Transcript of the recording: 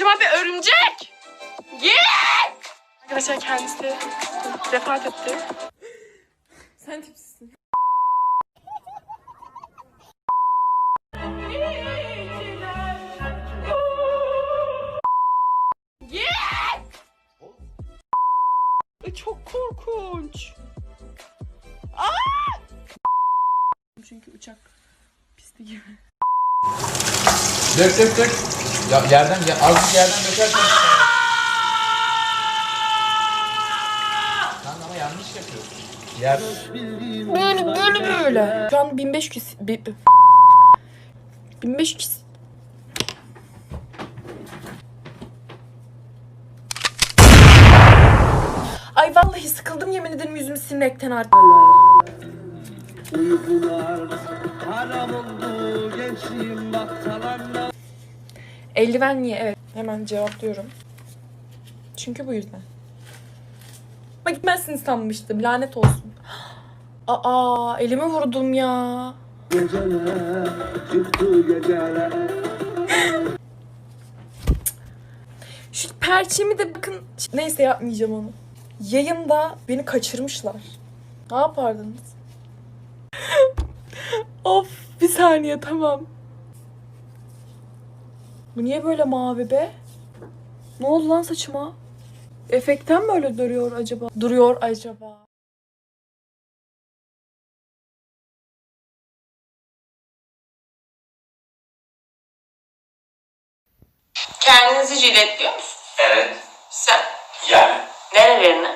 kocaman bir örümcek. Git! Arkadaşlar kendisi vefat etti. Sen tipsizsin. Git! Çok korkunç. Aa! Çünkü uçak pisti gibi. Dök dök dök. Ya yerden ya azıcık yerden dökersen. Sen ama yanlış yapıyorsun. Yer Böyle böyle böyle. Şu an 1500 bi- bi- 1500 Ay vallahi sıkıldım yemin ederim yüzümü silmekten artık. Uykular haram oldu gençliğim bak talanla Eldiven niye? Evet. Hemen cevaplıyorum. Çünkü bu yüzden. Ama gitmezsiniz sanmıştım. Lanet olsun. Aa elime vurdum ya. Şu perçemi de bakın. Neyse yapmayacağım onu. Yayında beni kaçırmışlar. Ne yapardınız? of bir saniye tamam. Bu niye böyle mavi be? Ne oldu lan saçıma? Efekten mi öyle duruyor acaba? Duruyor acaba. Kendinizi jiletliyor musun? Evet. Sen Yani. nerelerine?